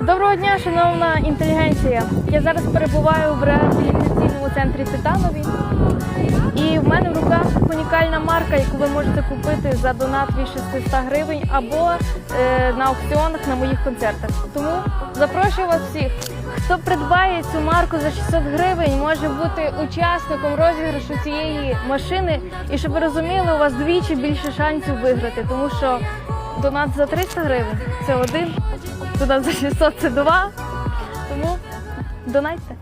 Доброго дня, шановна інтелігенція. Я зараз перебуваю в реабілітаційному центрі Титанові. І в мене в руках унікальна марка, яку ви можете купити за донат від 600 гривень або е, на аукціонах на моїх концертах. Тому запрошую вас всіх. Хто придбає цю марку за 600 гривень, може бути учасником розіграшу цієї машини. І щоб ви розуміли, у вас двічі більше шансів виграти, тому що донат за 300 гривень це один, донат за 600 це два. Тому донайте.